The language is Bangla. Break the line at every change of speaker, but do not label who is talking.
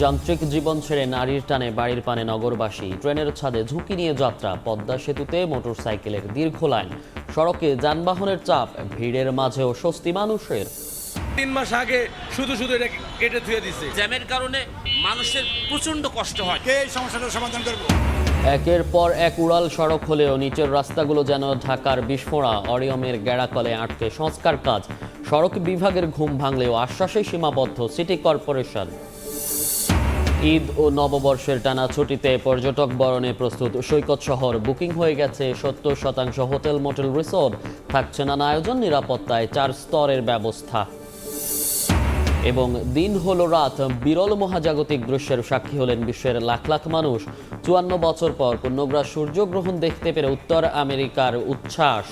যান্ত্রিক জীবন ছেড়ে নারীর টানে বাড়ির পানে নগরবাসী। ট্রেনের ছাদে ঝুঁকি নিয়ে যাত্রা পদ্মা সেতুতে মোটরসাইকেলের দীর্ঘ লাইন। সড়কে যানবাহনের চাপ ভিড়ের মাঝেও স্বস্তি মানুষের।
তিন মাস আগে শুধু শুধু এটা কেটে ধুয়ে দিছে।
জ্যামের কারণে মানুষের প্রচণ্ড কষ্ট হয়।
কে এই সমস্যাটার সমাধান করব?
একের পর এক উড়াল সড়ক হলেও নিচের রাস্তাগুলো যেন ঢাকার বিস্ফোরা অরিয়মের গেড়াকলে আটকে সংস্কার কাজ। সড়ক বিভাগের ঘুম ভাঙলেও আশ্বাসে সীমাবদ্ধ সিটি কর্পোরেশন। ঈদ ও নববর্ষের টানা ছুটিতে পর্যটক বরণে প্রস্তুত সৈকত শহর। বুকিং হয়ে গেছে সত্তর শতাংশ হোটেল, মোটেল, রিসোর্ট। থাকছে নানা আয়োজন, নিরাপত্তায় চার স্তরের ব্যবস্থা। এবং দিন হলো রাত, বিরল মহাজাগতিক দৃশ্যের সাক্ষী হলেন বিশ্বের লাখ লাখ মানুষ। চুয়ান্ন বছর পর পূর্ণগ্রাস সূর্যগ্রহণ দেখতে পেরে উত্তর আমেরিকার উচ্ছ্বাস।